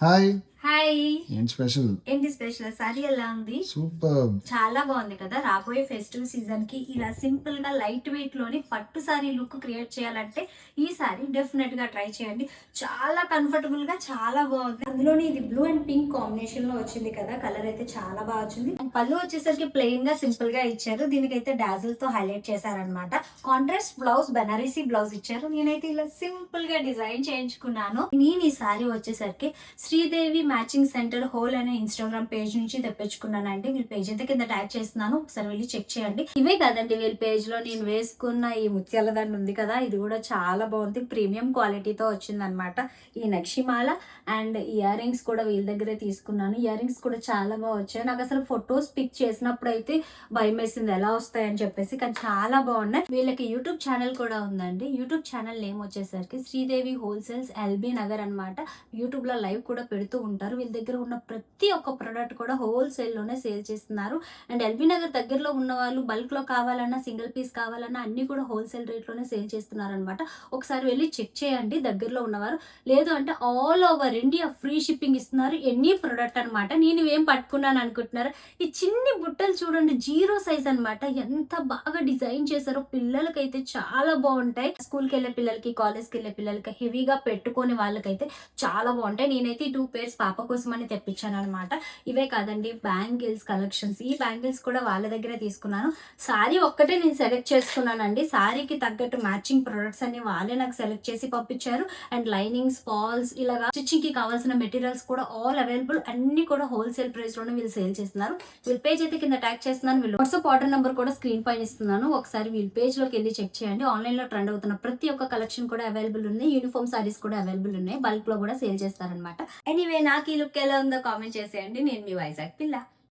Hi hi. ఏంటి special? ఏంటి special? Sari ఎలా ఉంది? సూపర్. చాలా బాగుంది కదా రాబోయే ఫెస్టివ్ సీజన్కి ఇలా సింపుల్గా లైట్ వెయిట్లోని పట్టు సారీ లుక్ క్రియేట్ చేయాలంటే ఈ సారీ డెఫినెట్గా ట్రై చేయండి. చాలా కంఫర్టబుల్గా చాలా బాగుంది. అందులోని ఇది బ్లూ అండ్ పింక్ కాంబినేషన్లో వచ్చింది కదా కలర్ అయితే చాలా బాగా వచ్చింది. పళ్ళు వచ్చేసరికి ప్లెయిన్గా సింపుల్గా ఇచ్చారు. దీనికైతే డాజిల్తో హైలైట్ చేశారనమాట కాంట్రాస్ట్ బ్లౌజ్ బనారసీ బ్లౌజ్ ఇచ్చారు. నేనైతే ఇలా సింపుల్గా డిజైన్ చేయించుకున్నాను. నేను ఈ సారీ వచ్చేసరికి శ్రీదేవి మ్యాచింగ్ సెంటర్ హోల్ అనే ఇన్స్టాగ్రామ్ పేజ్ నుంచి తెప్పించుకున్నానండి. వీళ్ళ పేజ్ అయితే కింద ట్యాగ్ చేస్తున్నాను. ఒకసారి వెళ్ళి చెక్ చేయండి. ఇవే కదండి వీళ్ళ పేజ్లో నేను వేసుకున్న ఈ ముత్యాల దండ ఉంది కదా ఇది కూడా చాలా బాగుంది. ప్రీమియం క్వాలిటీతో వచ్చిందనమాట ఈ నక్షిమాల అండ్ ఇయర్ రింగ్స్ కూడా వీళ్ళ దగ్గరే తీసుకున్నాను. ఇయర్ రింగ్స్ కూడా చాలా బాగా వచ్చాయి. నాకు అసలు ఫొటోస్ పిక్ చేసినప్పుడు అయితే భయం వేసింది. ఎలా వస్తాయని చెప్పేసి కానీ చాలా బాగున్నాయి. వీళ్ళకి యూట్యూబ్ ఛానల్ కూడా ఉందండి. యూట్యూబ్ ఛానల్ నేమ్ వచ్చేసరికి శ్రీదేవి హోల్సేల్స్ ఎల్బీ నగర్ అనమాట యూట్యూబ్లో లైవ్ కూడా పెడుతూ ఉంటారు. వీళ్ళ దగ్గర ఉన్న ప్రతి ఒక్క ప్రోడక్ట్ కూడా హోల్సేల్లోనే సేల్ చేస్తున్నారు. అండ్ ఎల్బీ నగర్ దగ్గరలో ఉన్న వాళ్ళు బల్క్లో కావాలన్నా సింగిల్ పీస్ కావాలన్నా అన్ని కూడా హోల్సేల్ రేట్లోనే సేల్ చేస్తున్నారనమాట ఒకసారి వెళ్ళి చెక్ చేయండి దగ్గరలో ఉన్నవారు. లేదు అంటే all over India free shipping ఇస్తున్నారు. ఎనీ ప్రోడక్ట్ అనమాట నేను ఏం పట్టుకున్నాను అనుకుంటున్నారు. ఈ చిన్ని బుట్టలు చూడండి జీరో సైజ్ అన్నమాట. ఎంత బాగా డిజైన్ చేశారో పిల్లలకైతే చాలా బాగుంటాయి. స్కూల్కి వెళ్ళే పిల్లలకి కాలేజ్కి వెళ్ళే పిల్లలకి హెవీగా పెట్టుకునే వాళ్ళకైతే చాలా బాగుంటాయి. నేనైతే టూ పేర్స్ పాప కోసం అని తెప్పించాను అనమాట ఇవే కాదండి బ్యాంగిల్స్ కలెక్షన్స్. ఈ బ్యాంగిల్స్ కూడా వాళ్ళ దగ్గరే తీసుకున్నాను. సారీ ఒక్కటే నేను సెలెక్ట్ చేసుకున్నానండి. సారీకి తగ్గట్టు మ్యాచింగ్ ప్రొడక్ట్స్ అన్ని వాళ్ళే నాకు సెలెక్ట్ చేసి పంపించారు. అండ్ లైనింగ్స్ ఫాల్స్ ఇలాగా స్టిచ్చింగ్కి కావాల్సిన మెటీరియల్స్ కూడా ఆల్ అవైలబుల్ అన్ని కూడా హోల్సేల్ ప్రైస్లోనే వీళ్ళు సేల్ చేస్తున్నారు. వీళ్ళ పేజ్ అయితే కింద ట్యాగ్ చేస్తున్నాను. వీళ్ళు వాట్సాప్ ఆర్డర్ నెంబర్ కూడా స్క్రీన్ పైన ఇస్తున్నాను. ఒకసారి వీళ్ళ పేజ్లోకి వెళ్ళి చెక్ చేయండి. ఆన్లైన్లో ట్రెండ్ అవుతున్న ప్రతి ఒక్క కలెక్షన్ కూడా అవైలబుల్ ఉన్నాయి. యూనిఫామ్ సారీస్ కూడా అవైలబుల్ ఉన్నాయి. బల్క్లో కూడా సేల్ చేస్తారనమాట ఎనీవే నాకు ఈ లుక్ ఎలా ఉందో కామెంట్ చేసేయండి. నేను మీ వైజాగ్ పిల్ల.